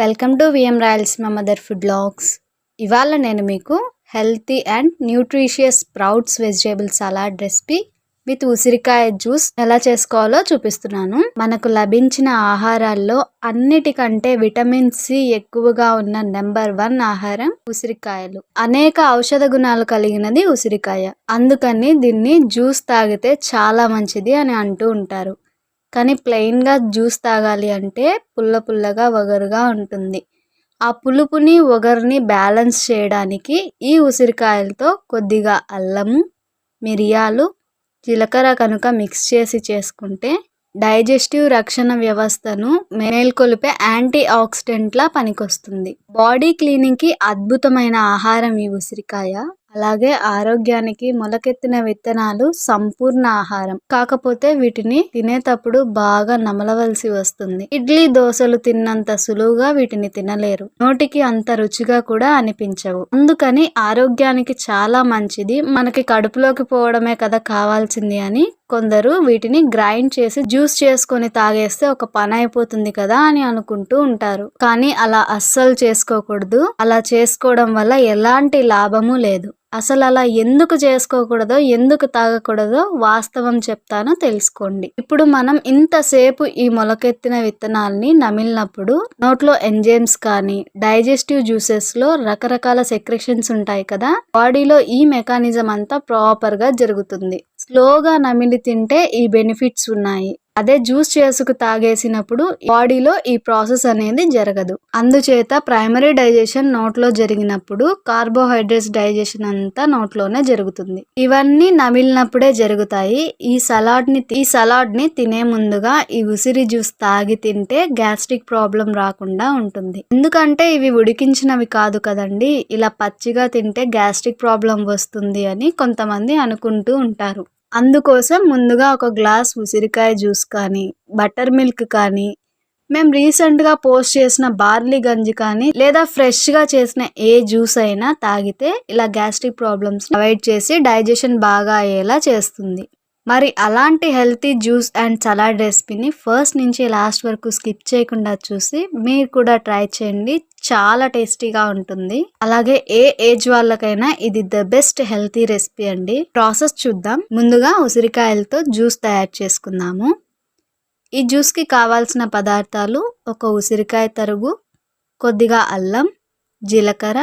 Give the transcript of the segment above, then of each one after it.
Welcome to VM Rayalaseema mother food blogs. ఇవాళ నేను మీకు healthy and nutritious sprouts vegetable salad recipe with ఉసిరికాయ juice ఎలా చేసుకోవాలో చూపిస్తున్నాను. మనకు లభించిన ఆహారాల్లో అన్నిటికంటే విటమిన్ సి ఎక్కువగా ఉన్న నెంబర్ వన్ ఆహారం ఉసిరికాయలు. అనేక ఔషధ గుణాలు కలిగినది ఉసిరికాయ. అందుకని దీన్ని జ్యూస్ తాగితే చాలా మంచిది అని అంటూ ఉంటారు. కానీ ప్లెయిన్గా జ్యూస్ తాగాలి అంటే పుల్ల పుల్లగా వగరుగా ఉంటుంది. ఆ పులుపుని వగరుని బ్యాలెన్స్ చేయడానికి ఈ ఉసిరికాయలతో కొద్దిగా అల్లము మిరియాలు జీలకర్ర కనుక మిక్స్ చేసి చేసుకుంటే డైజెస్టివ్ రక్షణ వ్యవస్థను మేల్కొలిపే యాంటీ ఆక్సిడెంట్లా పనికొస్తుంది. బాడీ క్లీనింగ్కి అద్భుతమైన ఆహారం ఈ ఉసిరికాయ. అలాగే ఆరోగ్యానికి మొలకెత్తిన విత్తనాలు సంపూర్ణ ఆహారం. కాకపోతే వీటిని తినేటప్పుడు బాగా నమలవలసి వస్తుంది. ఇడ్లీ దోశలు తిన్నంత సులువుగా వీటిని తినలేరు. నోటికి అంత రుచిగా కూడా అనిపించవు. అందుకని ఆరోగ్యానికి చాలా మంచిది. మనకి కడుపులోకి పోవడమే కదా కావాల్సింది అని కొందరు వీటిని గ్రైండ్ చేసి జ్యూస్ చేసుకొని తాగేస్తే ఒక పని అయిపోతుంది కదా అని అనుకుంటూ ఉంటారు. కానీ అలా అస్సలు చేసుకోకూడదు. అలా చేసుకోవడం వల్ల ఎలాంటి లాభము లేదు. అసలు అలా ఎందుకు చేసుకోకూడదో ఎందుకు తాగకూడదో వాస్తవం చెప్తానో తెలుసుకోండి. ఇప్పుడు మనం ఇంతసేపు ఈ మొలకెత్తిన విత్తనాల్ని నమిలినప్పుడు నోట్లో ఎంజైమ్స్ కానీ డైజెస్టివ్ జ్యూసెస్లో రకరకాల సెక్రెషన్స్ ఉంటాయి కదా బాడీలో ఈ మెకానిజం అంతా ప్రాపర్గా జరుగుతుంది. స్లోగా నమిలి తింటే ఈ బెనిఫిట్స్ ఉన్నాయి. అదే జ్యూస్ చేసుకు తాగేసినప్పుడు బాడీలో ఈ ప్రాసెస్ అనేది జరగదు. అందుచేత ప్రైమరీ డైజెషన్ నోట్లో జరిగినప్పుడు కార్బోహైడ్రేట్స్ డైజెషన్ అంతా నోట్లోనే జరుగుతుంది. ఇవన్నీ నమిలినప్పుడే జరుగుతాయి. ఈ సలాడ్ని ఈ సలాడ్ని తినే ముందుగా ఈ ఉసిరి జ్యూస్ తాగి తింటే గ్యాస్ట్రిక్ ప్రాబ్లం రాకుండా ఉంటుంది. ఎందుకంటే ఇవి ఉడికించినవి కాదు కదండి. ఇలా పచ్చిగా తింటే గ్యాస్ట్రిక్ ప్రాబ్లం వస్తుంది అని కొంతమంది అనుకుంటూ ఉంటారు. అందుకోసం ముందుగా ఒక గ్లాస్ ఉసిరికాయ జ్యూస్ కానీ బటర్ మిల్క్ కానీ మేము రీసెంట్గా పోస్ట్ చేసిన బార్లీ గంజి కానీ లేదా ఫ్రెష్గా చేసిన ఏ జ్యూస్ అయినా తాగితే ఇలా గ్యాస్ట్రిక్ ప్రాబ్లమ్స్ అవాయిడ్ చేసి డైజెషన్ బాగా అయ్యేలా చేస్తుంది. మరి అలాంటి హెల్తీ జ్యూస్ అండ్ సలాడ్ రెసిపీని ఫస్ట్ నుంచి లాస్ట్ వరకు స్కిప్ చేయకుండా చూసి మీరు కూడా ట్రై చేయండి. చాలా టేస్టీగా ఉంటుంది. అలాగే ఏ ఏజ్ వాళ్ళకైనా ఇది ద బెస్ట్ హెల్తీ రెసిపీ అండి. ప్రాసెస్ చూద్దాం. ముందుగా ఉసిరికాయలతో జ్యూస్ తయారు చేసుకుందాము. ఈ జ్యూస్కి కావాల్సిన పదార్థాలు ఒక ఉసిరికాయ తరుగు కొద్దిగా అల్లం జీలకర్ర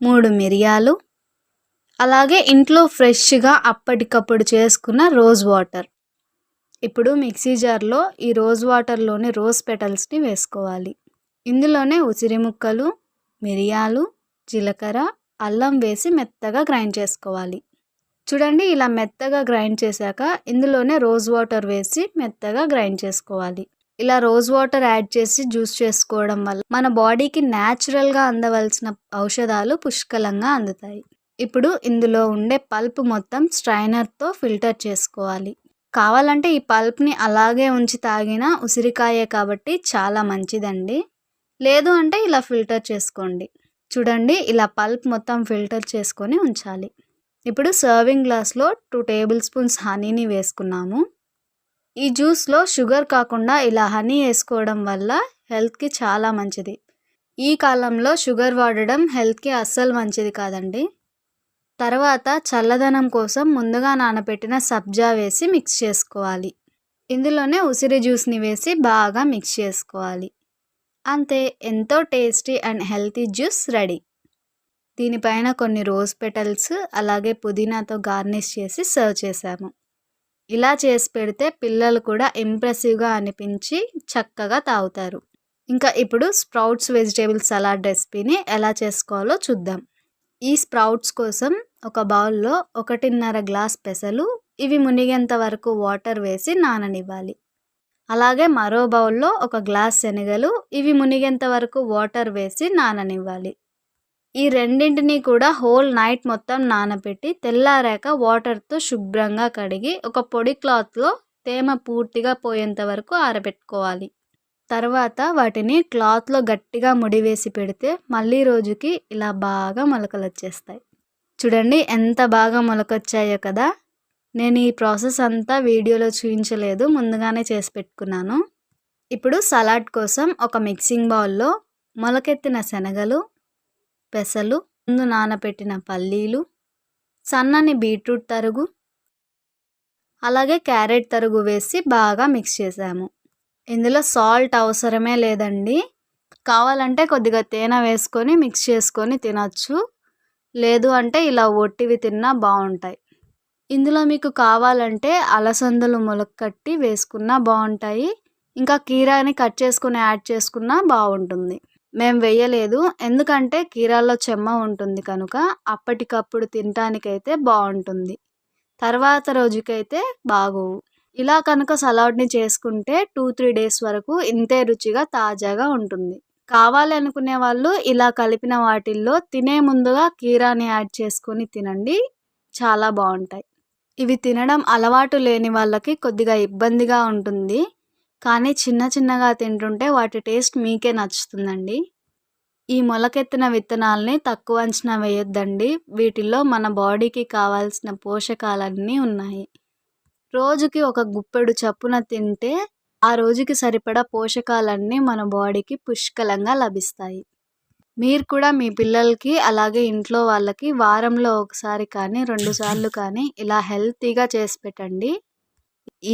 మూడు మిరియాలు అలాగే ఇంట్లో ఫ్రెష్గా అప్పటికప్పుడు చేసుకున్న రోజ్ వాటర్. ఇప్పుడు మిక్సీ జార్లో ఈ రోజ్ వాటర్లోని రోజ్ పెటల్స్ని వేసుకోవాలి. ఇందులోనే ఉసిరి ముక్కలు మిరియాలు జీలకర్ర అల్లం వేసి మెత్తగా గ్రైండ్ చేసుకోవాలి. చూడండి ఇలా మెత్తగా గ్రైండ్ చేశాక ఇందులోనే రోజ్ వాటర్ వేసి మెత్తగా గ్రైండ్ చేసుకోవాలి. ఇలా రోజ్ వాటర్ యాడ్ చేసి జ్యూస్ చేసుకోవడం వల్ల మన బాడీకి న్యాచురల్గా అందవలసిన ఔషధాలు పుష్కలంగా అందుతాయి. ఇప్పుడు ఇందులో ఉండే పల్ప్ మొత్తం స్ట్రైనర్తో ఫిల్టర్ చేసుకోవాలి. కావాలంటే ఈ పల్ప్ని అలాగే ఉంచి తాగినా ఉసిరికాయే కాబట్టి చాలా మంచిదండి. లేదు అంటే ఇలా ఫిల్టర్ చేసుకోండి. చూడండి ఇలా పల్ప్ మొత్తం ఫిల్టర్ చేసుకొని ఉంచాలి. ఇప్పుడు సర్వింగ్ గ్లాస్లో టూ టేబుల్ స్పూన్స్ హనీని వేసుకున్నాము. ఈ జ్యూస్లో షుగర్ కాకుండా ఇలా హనీ వేసుకోవడం వల్ల హెల్త్కి చాలా మంచిది. ఈ కాలంలో షుగర్ వాడడం హెల్త్కి అస్సలు మంచిది కాదండి. తర్వాత చల్లదనం కోసం ముందుగా నానబెట్టిన సబ్జా వేసి మిక్స్ చేసుకోవాలి. ఇందులోనే ఉసిరి జ్యూస్ని వేసి బాగా మిక్స్ చేసుకోవాలి. అంతే ఎంతో tasty and healthy juice ready దీనిపైన కొన్ని రోజ్ పెటల్స్ అలాగే పుదీనాతో గార్నిష్ చేసి సర్వ్ చేసాము ఇలా చేసి పెడితే పిల్లలు కూడా ఇంప్రెసివ్గా అనిపించి చక్కగా తాగుతారు. ఇంకా ఇప్పుడు స్ప్రౌట్స్ వెజిటేబుల్ సలాడ్ రెసిపీని ఎలా చేసుకోవాలో చూద్దాం. ఈ స్ప్రౌట్స్ కోసం ఒక బౌల్లో ఒకటిన్నర గ్లాస్ పెసలు ఇవి మునిగేంత వరకు వాటర్ వేసి నాననివ్వాలి. అలాగే మరో బౌల్లో ఒక గ్లాస్ శనగలు ఇవి మునిగేంత వరకు వాటర్ వేసి నాననివ్వాలి. ఈ రెండింటిని కూడా హోల్ నైట్ మొత్తం నానబెట్టి తెల్లారాక వాటర్తో శుభ్రంగా కడిగి ఒక పొడి క్లాత్లో తేమ పూర్తిగా పోయేంత వరకు ఆరబెట్టుకోవాలి. తర్వాత వాటిని క్లాత్లో గట్టిగా ముడివేసి పెడితే మళ్ళీ రోజుకి ఇలా బాగా మొలకలు వచ్చేస్తాయి. చూడండి ఎంత బాగా మొలకొచ్చాయో కదా. నేను ఈ ప్రాసెస్ అంతా వీడియోలో చూపించలేదు ముందుగానే చేసి పెట్టుకున్నాను. ఇప్పుడు సలాడ్ కోసం ఒక మిక్సింగ్ బౌల్లో మొలకెత్తిన శనగలు పెసలు ముందు నానబెట్టిన పల్లీలు సన్నని బీట్రూట్ తరుగు అలాగే క్యారెట్ తరుగు వేసి బాగా మిక్స్ చేసాము ఇందులో సాల్ట్ అవసరమే లేదండి. కావాలంటే కొద్దిగా తేనె వేసుకొని మిక్స్ చేసుకొని తినచ్చు. లేదు అంటే ఇలా ఒట్టివి తిన్నా బాగుంటాయి ఇందులో మీకు కావాలంటే అలసందలు మొలకట్టి వేసుకున్నా బాగుంటాయి ఇంకా కీరాని కట్ చేసుకుని యాడ్ చేసుకున్నా బాగుంటుంది మేము వేయలేదు ఎందుకంటే కీరాల్లో చెమ్మ ఉంటుంది కనుక అప్పటికప్పుడు తినటానికైతే బాగుంటుంది తర్వాత రోజుకైతే బాగోవు. ఇలా కనుక సలాడ్ని చేసుకుంటే టూ త్రీ డేస్ వరకు ఇంతే రుచిగా తాజాగా ఉంటుంది. కావాలనుకునే వాళ్ళు ఇలా కలిపిన వాటిల్లో తినే ముందుగా కీరాని యాడ్ చేసుకొని తినండి. చాలా బాగుంటాయి. ఇవి తినడం అలవాటు లేని వాళ్ళకి కొద్దిగా ఇబ్బందిగా ఉంటుంది. కానీ చిన్న చిన్నగా తింటుంటే వాటి టేస్ట్ మీకే నచ్చుతుందండి. ఈ మొలకెత్తిన విత్తనాలని తక్కువ అంచనా వేయొద్దండి. వీటిల్లో మన బాడీకి కావాల్సిన పోషకాలన్నీ ఉన్నాయి. రోజుకి ఒక గుప్పెడు చప్పున తింటే ఆ రోజుకి సరిపడా పోషకాలన్నీ మన బాడీకి పుష్కలంగా లభిస్తాయి. మీరు కూడా మీ పిల్లలకి అలాగే ఇంట్లో వాళ్ళకి వారంలో ఒకసారి కానీ రెండు సార్లు కానీ ఇలా హెల్తీగా చేసి పెట్టండి.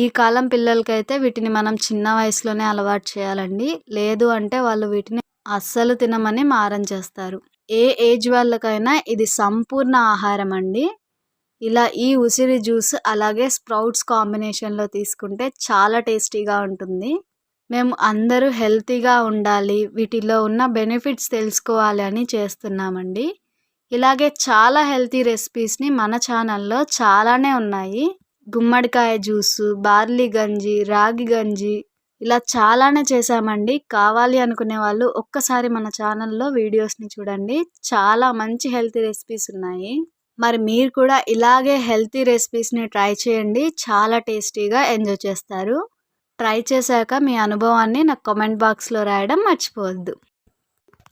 ఈ కాలం పిల్లలకైతే వీటిని మనం చిన్న వయసులోనే అలవాటు చేయాలండి. లేదు అంటే వాళ్ళు వీటిని అస్సలు తినమని మారం చేస్తారు. ఏ ఏజ్ వాళ్ళకైనా ఇది సంపూర్ణ ఆహారం అండి ఇలా ఈ ఉసిరి జ్యూస్ అలాగే స్ప్రౌట్స్ కాంబినేషన్లో తీసుకుంటే చాలా టేస్టీగా ఉంటుంది. మేము అందరూ హెల్తీగా ఉండాలి వీటిలో ఉన్న బెనిఫిట్స్ తెలుసుకోవాలి అని చేస్తున్నామండి. ఇలాగే చాలా హెల్తీ రెసిపీస్ని మన ఛానల్లో చాలానే ఉన్నాయి. గుమ్మడికాయ జ్యూసు బార్లీ గంజి రాగి గంజి ఇలా చాలానే చేసామండి కావాలి అనుకునే వాళ్ళు ఒక్కసారి మన ఛానల్లో వీడియోస్ని చూడండి. చాలా మంచి హెల్తీ రెసిపీస్ ఉన్నాయి. మరి మీరు కూడా ఇలాగే హెల్తీ రెసిపీస్ని ట్రై చేయండి. చాలా టేస్టీగా ఎంజాయ్ చేస్తారు. ట్రై చేశాక మీ అనుభవాన్ని నాకు కామెంట్ బాక్స్లో రాయడం మర్చిపోవద్దు.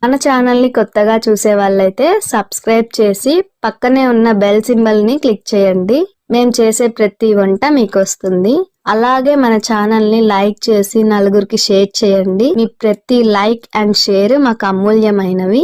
మన ఛానల్ని కొత్తగా చూసే వాళ్ళైతే సబ్స్క్రైబ్ చేసి పక్కనే ఉన్న బెల్ సింబల్ని క్లిక్ చేయండి. మేము చేసే ప్రతి వంట మీకు వస్తుంది అలాగే మన ఛానల్ని లైక్ చేసి నలుగురికి షేర్ చేయండి. మీ ప్రతి లైక్ అండ్ షేర్ మాకు అమూల్యమైనవి.